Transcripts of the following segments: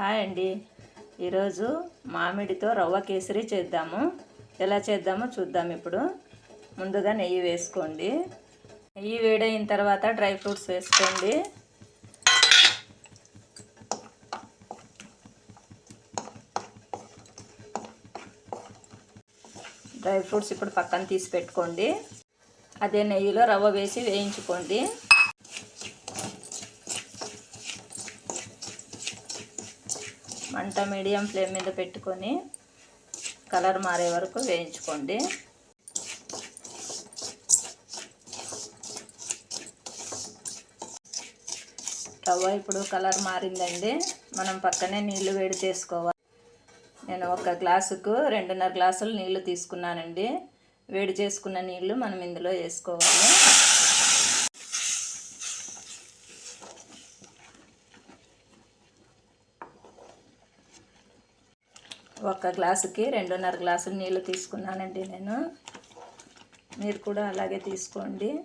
Hi అండి. ఈరోజు మామిడితో రవ్వ కేసరి చేద్దాము. ఎలా చేద్దామో చూద్దాం ఇప్పుడు. ముందుగా నెయ్యి వేసుకోండి. నెయ్యి వేడైన తర్వాత డ్రై ఫ్రూట్స్ వేసుకోండి. డ్రై ఫ్రూట్స్ ఇప్పుడు పక్కన తీసి పెట్టుకోండి. అదే నెయ్యిలో రవ్వ వేసి వేయించుకోండి. మంట మీడియం ఫ్లేమ్ మీద పెట్టుకొని కలర్ మారే వరకు వేయించుకోండి. రవ్వ ఇప్పుడు కలర్ మారిందండి. మనం పక్కనే నీళ్ళు వేడి చేసుకోవాలి. నేను ఒక గ్లాసుకు రెండున్నర గ్లాసులు నీళ్ళు తీసుకున్నానండి. వేడి చేసుకున్న నీళ్ళు మనం ఇందులో వేసుకోవాలి. ఒక గ్లాసుకి రెండున్నర గ్లాసులు నీళ్ళు తీసుకున్నానండి నేను. మీరు కూడా అలాగే తీసుకోండి.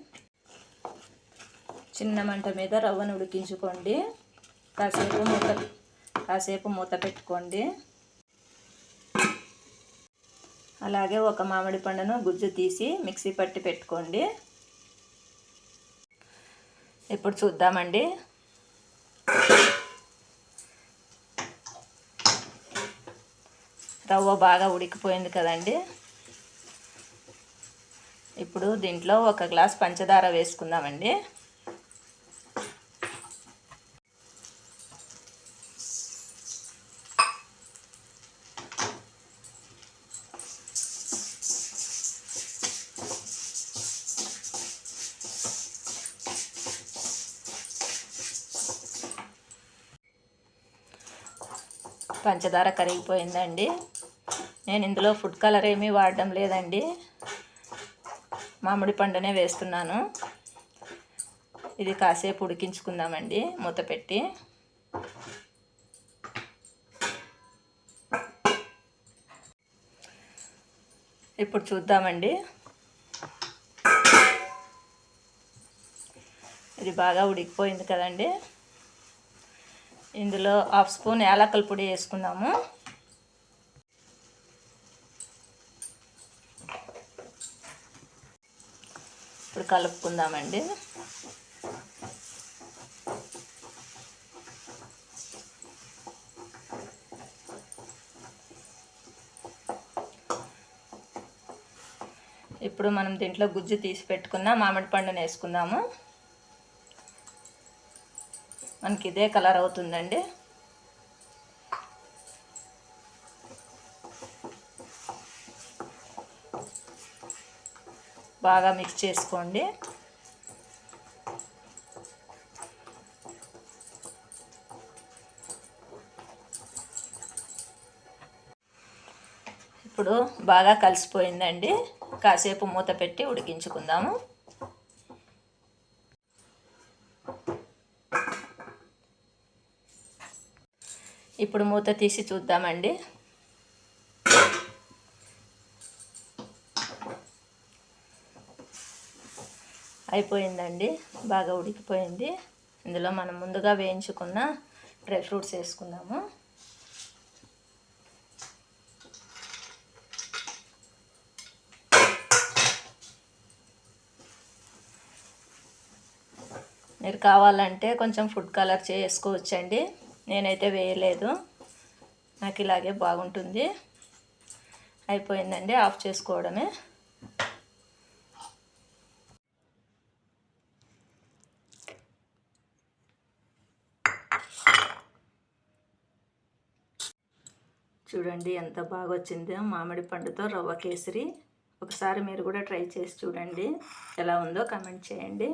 చిన్న మంట మీద రవ్వను ఉడికించుకోండి. కాసేపు మూత కాసేపు మూత పెట్టుకోండి. అలాగే ఒక మామిడి పండును గుజ్జు తీసి మిక్సీ పట్టి పెట్టుకోండి. ఇప్పుడు చూద్దామండి. రవ్వ బాగా ఉడికిపోయింది కదండి. ఇప్పుడు దీంట్లో ఒక గ్లాస్ పంచదార వేసుకుందామండి. పంచదార కరిగిపోయిందండి. నేను ఇందులో ఫుడ్ కలర్ ఏమీ వాడడం లేదండి. మామిడి పండునే వేస్తున్నాను. ఇది కాసేపు ఉడికించుకుందామండి మూత పెట్టి. ఇప్పుడు చూద్దామండి. ఇది బాగా ఉడికిపోయింది కదండి. ఇందులో హాఫ్ స్పూన్ యాలకల పొడి వేసుకుందాము. ఇప్పుడు కలుపుకుందామండి. ఇప్పుడు మనం దీంట్లో గుజ్జు తీసి పెట్టుకున్న మామిడి పండుని వేసుకుందాము. మనకి ఇదే కలర్ అవుతుందండి. బాగా మిక్స్ చేసుకోండి. ఇప్పుడు బాగా కలిసిపోయిందండి. కాసేపు మూత పెట్టి ఉడికించుకుందాము. ఇప్పుడు మూత తీసి చూద్దామండి. అయిపోయిందండి. బాగా ఉడికిపోయింది. ఇందులో మనం ముందుగా వేయించుకున్న డ్రై ఫ్రూట్స్ వేసుకుందాము. మీరు కావాలంటే కొంచెం ఫుడ్ కలర్ చేసుకోవచ్చండి. నేనైతే వేయలేదు. నాకు ఇలాగే బాగుంటుంది. అయిపోయిందండి. ఆఫ్ చేసుకోవడమే. చూడండి ఎంత బాగా వచ్చిందో మామిడి పండుతో రవ్వ కేసరి. ఒకసారి మీరు కూడా ట్రై చేసి చూడండి. ఎలా ఉందో కమెంట్ చేయండి.